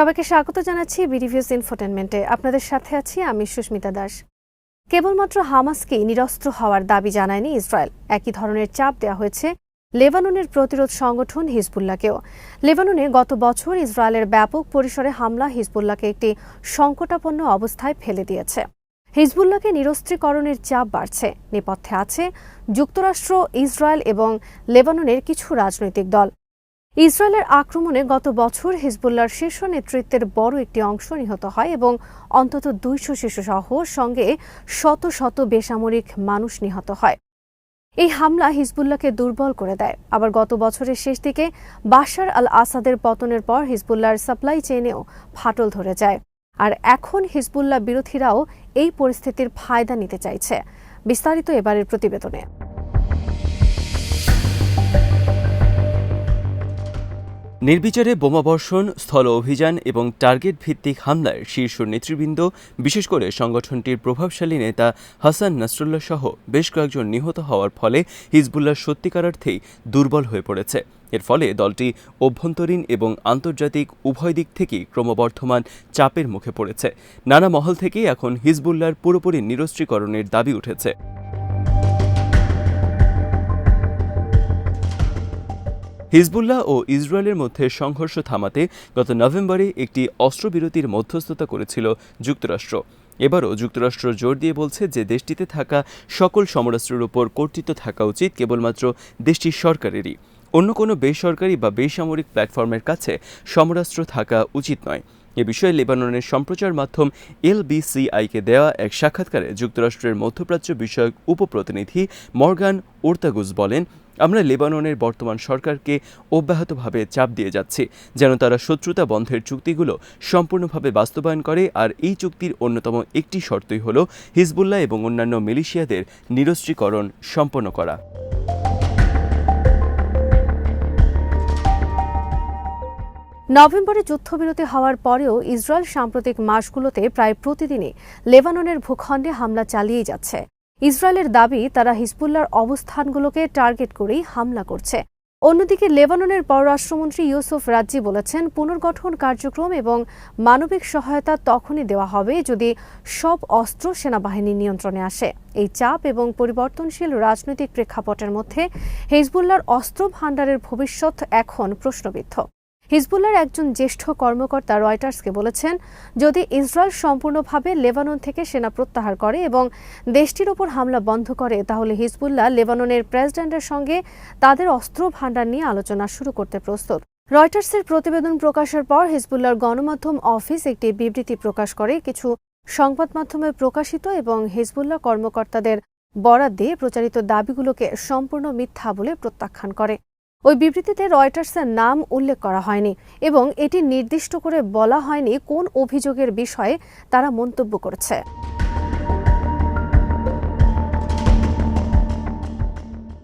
সবাইকে স্বাগত জানাচ্ছি বিডিভিউস ইনফোটেনমেন্টে আপনাদের সাথে আছি আমি সুস্মিতা দাস। কেবলমাত্র হামাসকে নিরস্ত্র হওয়ার দাবি জানায়নি ইসরায়েল। একই ধরনের চাপ দেওয়া হয়েছে লেবাননের প্রতিরোধ সংগঠন হিজবুল্লাহকেও। লেবাননে গত বছর ইসরায়েলের ব্যাপক পরিসরে হামলা হিজবুল্লাহকে একটি সংকটাপন্ন অবস্থায় ফেলে দিয়েছে। হিজবুল্লাহকে নিরস্ত্রীকরণের চাপ বাড়ছে। নেপথ্যে আছে যুক্তরাষ্ট্র, ইসরায়েল এবং লেবাননের কিছু রাজনৈতিক দল। ইসরায়েলের আক্রমণে গত বছর হিজবুল্লাহর শীর্ষ নেতৃত্বের বড় একটি অংশ নিহত হয় এবং অন্তত দুইশো শিশুসহ সঙ্গে শত শত বেসামরিক মানুষ নিহত হয়। এই হামলা হিজবুল্লাহকে দুর্বল করে দেয়। আবার গত বছরের শেষ দিকে বাশার আল আসাদের পতনের পর হিজবুল্লাহর সাপ্লাই চেইনেও ফাটল ধরে যায়। আর এখন হিজবুল্লাহ বিরোধীরাও এই পরিস্থিতির ফায়দা নিতে চাইছে। বিস্তারিত এবারের প্রতিবেদনে। নির্বিচারে বোমাবর্ষণ স্থল অভিযান এবং টার্গেট ভিত্তিক হামলায় শীর্ষ নেতৃবৃন্দ, বিশেষ করে সংগঠনটির প্রভাবশালী নেতা হাসান নাসরুল্লাহ সহ বেশ কয়েকজন নিহত হওয়ার ফলে হিজবুল্লাহ সত্যিকার অর্থেই দুর্বল হয়ে পড়েছে। এর ফলে দলটি অভ্যন্তরীণ এবং আন্তর্জাতিক উভয় দিক থেকেই ক্রমবর্ধমান চাপের মুখে পড়েছে। নানা মহল থেকেই এখন হিজবুল্লাহর পুরোপুরি নিরস্ত্রীকরণের দাবি উঠেছে। হিজবুল্লাহ ও ইসরায়েলের মধ্যে সংঘর্ষ থামাতে গত নভেম্বরে একটি অস্ত্রবিরতির মধ্যস্থতা করেছিল যুক্তরাষ্ট্র। এবারও যুক্তরাষ্ট্র জোর দিয়ে বলছে যে দেশটিতে থাকা সকল সমরাস্ত্রের উপর কর্তৃত্ব থাকা উচিত, কেবলমাত্র দেশটির সরকারেরই। অন্য কোনো বেসরকারি বা বেসামরিক প্ল্যাটফর্মের কাছে সমরাস্ত্র থাকা উচিত নয়। এ বিষয়ে লেবাননের সম্প্রচার মাধ্যম এলবিসিআইকে দেওয়া এক সাক্ষাৎকারে যুক্তরাষ্ট্রের মধ্যপ্রাচ্য বিষয়ক উপপ্রতিনিধি মর্গান ওর্তাগুজ বলেন, আমরা লেবাননের বর্তমান সরকারকে অব্যাহতভাবে চাপ দিয়ে যাচ্ছি, যেন তারা শত্রুতা বন্ধের চুক্তিগুলো সম্পূর্ণভাবে বাস্তবায়ন করে, আর এই চুক্তির অন্যতম একটি শর্তই হল হিজবুল্লাহ এবং অন্যান্য মিলিশিয়াদের নিরস্ত্রীকরণ সম্পন্ন করা। নভেম্বরে যুদ্ধবিরতি হওয়ার পরেও ইসরায়েল সাম্প্রতিক মাসগুলোতে প্রায় প্রতিদিনই লেবাননের ভূখণ্ডে হামলা চালিয়েই যাচ্ছে। ইসরায়েলের দাবি, তারা হিজবুল্লার অবস্থানগুলোকে টার্গেট করেই হামলা করছে। অন্যদিকে লেবাননের পররাষ্ট্রমন্ত্রী ইউসুফ রাজ্জি বলেছেন, পুনর্গঠন কার্যক্রম এবং মানবিক সহায়তা তখনই দেওয়া হবে যদি সব অস্ত্র সেনাবাহিনীর নিয়ন্ত্রণে আসে। এই চাপ এবং পরিবর্তনশীল রাজনৈতিক প্রেক্ষাপটের মধ্যে হিজবুল্লার অস্ত্র ভাণ্ডারের ভবিষ্যৎ এখন প্রশ্নবিদ্ধ। হিজবুল্লার একজন জ্যেষ্ঠ কর্মকর্তা রয়টার্সকে বলেছেন, যদি ইসরায়েল সম্পূর্ণভাবে লেবানন থেকে সেনা প্রত্যাহার করে এবং দেশটির ওপর হামলা বন্ধ করে, তাহলে হিজবুল্লাহ লেবাননের প্রেসিডেন্টের সঙ্গে তাদের অস্ত্র ভাণ্ডার নিয়ে আলোচনা শুরু করতে প্রস্তুত। রয়টার্সের প্রতিবেদন প্রকাশের পর হিজবুল্লার গণমাধ্যম অফিস একটি বিবৃতি প্রকাশ করে, কিছু সংবাদ মাধ্যমে প্রকাশিত এবং হিজবুল্লাহ কর্মকর্তাদের বরাদ দিয়ে প্রচারিত দাবিগুলোকে সম্পূর্ণ মিথ্যা বলে প্রত্যাখ্যান করে। ওই বিবৃতিতে রয়টার্সের নাম উল্লেখ করা হয়নি এবং এটি নির্দিষ্ট করে বলা হয়নি কোন অভিযোগের বিষয়ে তারা মন্তব্য করেছে।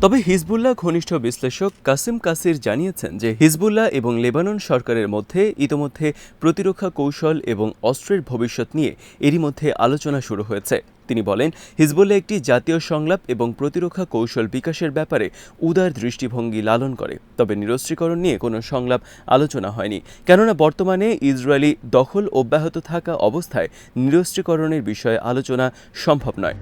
তবে হিজবুল্লাহ ঘনিষ্ঠ বিশ্লেষক কাসিম কাসির জানিয়েছেন যে হিজবুল্লাহ এবং লেবানন সরকারের মধ্যে ইতোমধ্যে প্রতিরক্ষা কৌশল এবং অস্ত্রের ভবিষ্যৎ নিয়ে এরই মধ্যে আলোচনা শুরু হয়েছে। তিনি বলেন, হিজবুল্লাহ একটি জাতীয় সংলাপ এবং প্রতিরক্ষা কৌশল বিকাশের ব্যাপারে উদার দৃষ্টিভঙ্গি লালন করে। তবে নিরস্ত্রীকরণ নিয়ে কোনো সংলাপ আলোচনা হয়নি। কেননা বর্তমানে ইসরায়েলি দখল অব্যাহত থাকা অবস্থায় নিরস্ত্রীকরণের বিষয়ে আলোচনা সম্ভব নয়।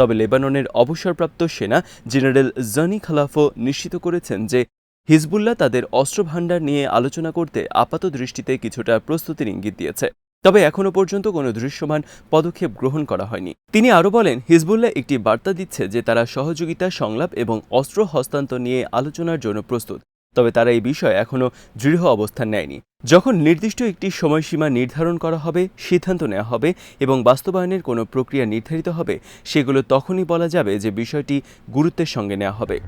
তবে লেবাননের অবসরপ্রাপ্ত সেনা জেনারেল জনি খালাফো নিশ্চিত করেছেন যে হিজবুল্লাহ তাদের অস্ত্র ভাণ্ডার নিয়ে আলোচনা করতে আপাত দৃষ্টিতে কিছুটা প্রস্তুতির ইঙ্গিত দিয়েছে। তবে এখনও পর্যন্ত কোনো দৃশ্যমান পদক্ষেপ গ্রহণ করা হয়নি। তিনি আরও বলেন, হিজবুল্লাহ একটি বার্তা দিচ্ছে যে তারা সহযোগিতা, সংলাপ এবং অস্ত্র হস্তান্তর নিয়ে আলোচনার জন্য প্রস্তুত। তবে তারা এই বিষয়ে এখনও দৃঢ় অবস্থান নেয়নি। যখন নির্দিষ্ট একটি সময়সীমা নির্ধারণ করা হবে, সিদ্ধান্ত নেওয়া হবে এবং বাস্তবায়নের কোনো প্রক্রিয়া নির্ধারিত হবে, সেগুলো তখনই বলা যাবে যে বিষয়টি গুরুত্বের সঙ্গে নেওয়া হবে।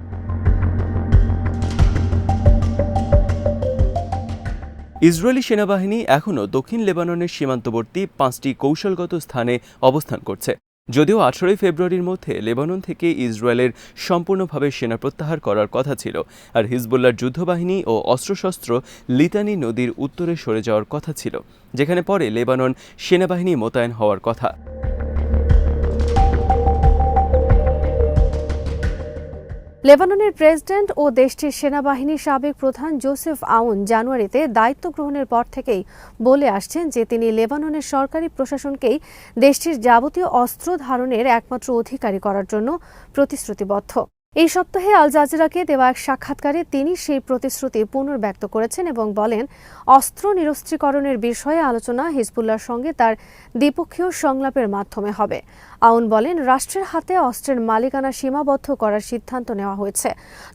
ইসরায়েলি সেনাবাহিনী এখনও দক্ষিণ লেবাননের সীমান্তবর্তী পাঁচটি কৌশলগত স্থানে অবস্থান করছে। যদিও আঠারোই ফেব্রুয়ারির মধ্যে লেবানন থেকে ইসরায়েলের সম্পূর্ণভাবে সেনা প্রত্যাহার করার কথা ছিল, আর হিজবুল্লার যুদ্ধবাহিনী ও অস্ত্রশস্ত্র লিতানি নদীর উত্তরে সরে যাওয়ার কথা ছিল, যেখানে পরে লেবানন সেনাবাহিনী মোতায়েন হওয়ার কথা। লেবাননের প্রেসিডেন্ট ও দেশটির সেনাবাহিনীর সাবেক প্রধান জোসেফ আউন জানুয়ারিতে দায়িত্ব গ্রহণের পর থেকেই বলে আসছেন যে তিনি লেবাননের সরকারি প্রশাসনকেই দেশটির যাবতীয় অস্ত্র ধারণের একমাত্র অধিকারী করার জন্য প্রতিশ্রুতিবদ্ধ। এই সপ্তাহে আল জাজিরাকে দেওয়া এক সাক্ষাৎকারে তিনি সেই প্রতিশ্রুতি পুনর্ব্যক্ত করেছেন এবং বলেন, অস্ত্র নিরস্ত্রীকরণের বিষয়ে আলোচনা হিজবুল্লাহর সঙ্গে তার দ্বিপক্ষীয় সংলাপের মাধ্যমে হবে। আউন বলেন, রাষ্ট্রের হাতে অস্ত্রের মালিকানা সীমাবদ্ধ করার সিদ্ধান্ত নেওয়া হয়েছে।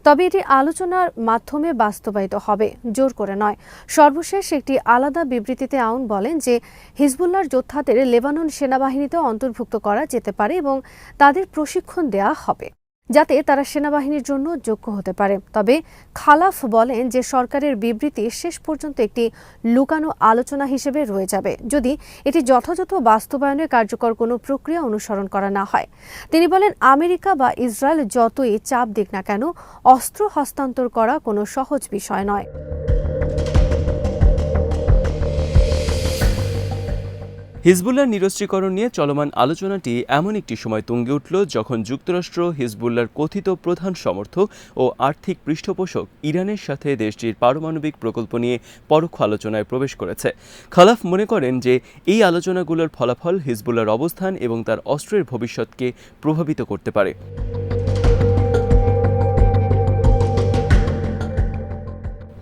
তবে এটি আলোচনার মাধ্যমে বাস্তবায়িত হবে, জোর করে নয়। সর্বশেষ একটি আলাদা বিবৃতিতে আউন বলেন যে, হিজবুল্লাহর যোদ্ধাদের লেবানন সেনাবাহিনীতে অন্তর্ভুক্ত করা যেতে পারে এবং তাদের প্রশিক্ষণ দেওয়া হবে। যাতে তারা সেনাবাহিনীর জন্য যোগ্য হতে পারে। তবে খালাফ বলেন যে সরকারের বিবৃতি শেষ পর্যন্ত একটি লুকানো আলোচনা হিসেবে রয়ে যাবে। যদি এটি যথাযথ বাস্তবায়নে কার্যকর কোনো প্রক্রিয়া অনুসরণ করা না হয়। তিনি বলেন, আমেরিকা বা ইসরায়েল যতই চাপ দিক না কেন, অস্ত্র হস্তান্তর করা কোনো সহজ বিষয় নয়। হিজবুল্লার নিরস্ত্রীকরণ নিয়ে চলমান আলোচনাটি এমন একটি সময় তুঙ্গে উঠল যখন যুক্তরাষ্ট্র হিজবুল্লার কথিত প্রধান সমর্থক ও আর্থিক পৃষ্ঠপোষক ইরানের সাথে দেশটির পারমাণবিক প্রকল্প নিয়ে পরোক্ষ আলোচনায় প্রবেশ করেছে। খালাফ মনে করেন যে এই আলোচনাগুলোর ফলাফল হিজবুল্লার অবস্থান এবং তার অস্ত্রের ভবিষ্যৎকে প্রভাবিত করতে পারে।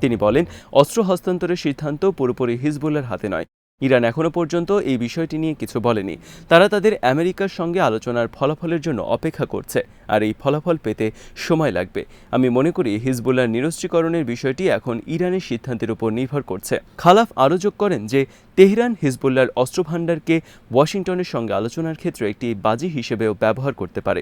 তিনি বলেন, অস্ত্র হস্তান্তরের সিদ্ধান্ত পুরোপুরি হিজবুল্লার হাতে নয়। ইরান এখনও পর্যন্ত এই বিষয়টি নিয়ে কিছু বলেনি। তারা তাদের আমেরিকার সঙ্গে আলোচনার ফলাফলের জন্য অপেক্ষা করছে, আর এই ফলাফল পেতে সময় লাগবে। আমি মনে করি হিজবুল্লার নিরস্ত্রীকরণের বিষয়টি এখন ইরানের সিদ্ধান্তের উপর নির্ভর করছে। খালাফ আরও যোগ করেন যে, তেহরান হিজবুল্লার অস্ত্রভাণ্ডারকে ওয়াশিংটনের সঙ্গে আলোচনার ক্ষেত্রে একটি বাজি হিসেবেও ব্যবহার করতে পারে।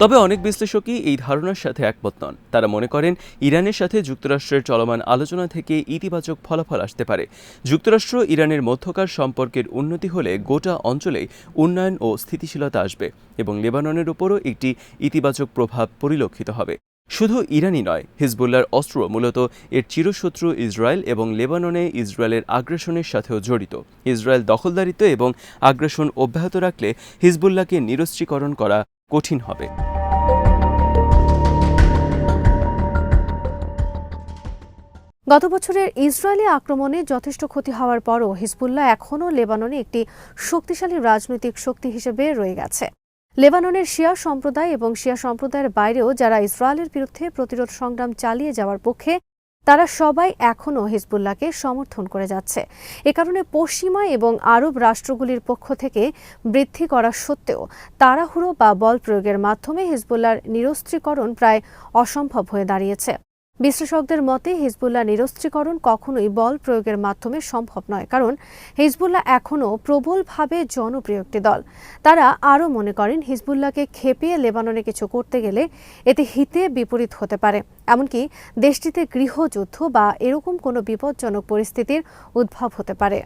তবে অনেক বিশ্লেষকই এই ধারণার সাথে একমত নন। তারা মনে করেন, ইরানের সাথে যুক্তরাষ্ট্রের চলমান আলোচনা থেকে ইতিবাচক ফলাফল আসতে পারে। যুক্তরাষ্ট্র ইরানের মধ্যকার সম্পর্কের উন্নতি হলে গোটা অঞ্চলেই উন্নয়ন ও স্থিতিশীলতা আসবে এবং লেবাননের উপরও একটি ইতিবাচক প্রভাব পরিলক্ষিত হবে। শুধু ইরানই নয় হিজবুল্লার অস্ত্র মূলত এর চিরশত্রু ইসরায়েল এবং লেবাননে ইসরায়েলের আগ্রাসনের সাথেও জড়িত। ইসরায়েল দখলদারিত্ব এবং আগ্রাসন অব্যাহত রাখলে হিজবুল্লাহকে নিরস্ত্রীকরণ করা কঠিন হবে। গত বছরের ইসরায়েলি আক্রমণে যথেষ্ট ক্ষতি হওয়ার পরও হিজবুল্লাহ এখনও লেবাননে একটি শক্তিশালী রাজনৈতিক শক্তি হিসেবে রয়ে গেছে। লেবাননের শিয়া সম্প্রদায় এবং শিয়া সম্প্রদায়ের বাইরেও যারা ইসরায়েলের বিরুদ্ধে প্রতিরোধ সংগ্রাম চালিয়ে যাওয়ার পক্ষে তারা সবাই এখনও হিজবুল্লাহকে সমর্থন করে যাচ্ছে। এ কারণে পশ্চিমা এবং আরব রাষ্ট্রগুলির পক্ষ থেকে বৃদ্ধি করা সত্ত্বেও তাড়াহুড়ো বা বল প্রয়োগের মাধ্যমে হিজবুল্লাহর নিরস্ত্রীকরণ প্রায় অসম্ভব হয়ে দাঁড়িয়েছে। বিশ্লেষকদের মতে, হিজবুল্লাহ নিরস্ত্রীকরণ কখনোই বল প্রয়োগের মাধ্যমে সম্ভব নয়, কারণ হিজবুল্লাহ এখনও প্রবলভাবে জনপ্রিয় একটি দল। তারা আরও মনে করেন, হিজবুল্লাহকে খেপিয়ে লেবাননে কিছু করতে গেলে এতে হিতে বিপরীত হতে পারে। এমনকি দেশটিতে গৃহযুদ্ধ বা এরকম কোনো বিপজ্জনক পরিস্থিতির উদ্ভব হতে পারে।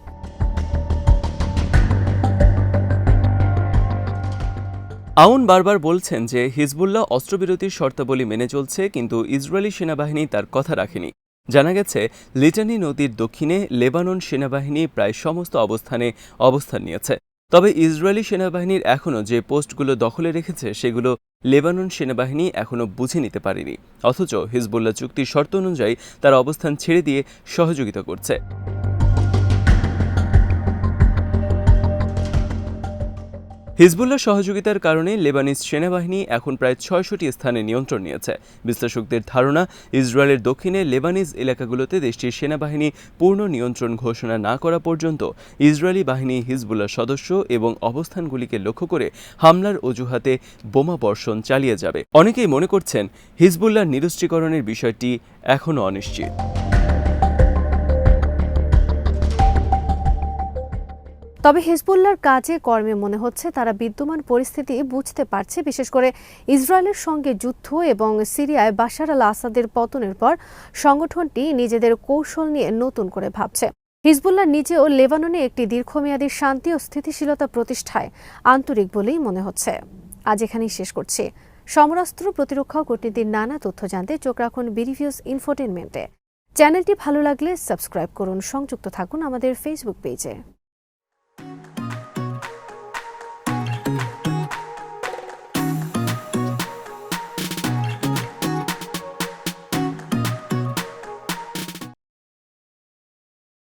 আউন বারবার বলছেন যে হিজবুল্লাহ অস্ত্রবিরতির শর্তাবলী মেনে চলছে, কিন্তু ইসরায়েলি সেনাবাহিনী তার কথা রাখেনি। জানা গেছে, লিটানি নদীর দক্ষিণে লেবানন সেনাবাহিনী প্রায় সমস্ত অবস্থানে অবস্থান নিয়েছে। তবে ইসরায়েলি সেনাবাহিনীর এখনও যে পোস্টগুলো দখলে রেখেছে, সেগুলো লেবানন সেনাবাহিনী এখনও বুঝে নিতে পারেনি। অথচ হিজবুল্লাহ চুক্তির শর্ত অনুযায়ী তার অবস্থান ছেড়ে দিয়ে সহযোগিতা করছে। হিজবুল্লাহ সহযোগিতার কারণে লেবানিজ সেনাবাহিনী এখন প্রায় ছয়শটি স্থানে নিয়ন্ত্রণ নিয়েছে। বিশ্লেষকদের ধারণা, ইসরায়েলের দক্ষিণে লেবানিজ এলাকাগুলোতে দেশটির সেনাবাহিনী পূর্ণ নিয়ন্ত্রণ ঘোষণা না করা পর্যন্ত ইসরায়েলি বাহিনী হিজবুল্লাহ সদস্য এবং অবস্থানগুলিকে লক্ষ্য করে হামলার অজুহাতে বোমা বর্ষণ চালিয়ে যাবে। অনেকেই মনে করছেন, হিজবুল্লাহ নিরস্ত্রীকরণের বিষয়টি এখনও অনিশ্চিত। তবে হিজবুল্লাহর কাজে কর্মে মনে হচ্ছে তারা বিদ্যমান পরিস্থিতি বুঝতে পারছে। বিশেষ করে ইসরায়েলের সঙ্গে যুদ্ধ এবং সিরিয়ায় বাশার আল আসাদের পতনের পর সংগঠনটি নিজেদের কৌশল নিয়ে নতুন করে ভাবছে। হিজবুল্লাহ নিজেও লেবাননে একটি দীর্ঘমেয়াদী শান্তি ও স্থিতিশীলতা প্রতিষ্ঠায় আন্তরিক বলেই মনে হচ্ছে। আজ এখানেই শেষ করছি। সমরাস্ত্র প্রতিরক্ষা কূটনীতির নানা তথ্য জানতে চোখ রাখুন বিরিভিউস ইনফোটেনমেন্টে। চ্যানেলটি ভালো লাগলে সাবস্ক্রাইব করুন। সংযুক্ত থাকুন আমাদের ফেসবুক পেজে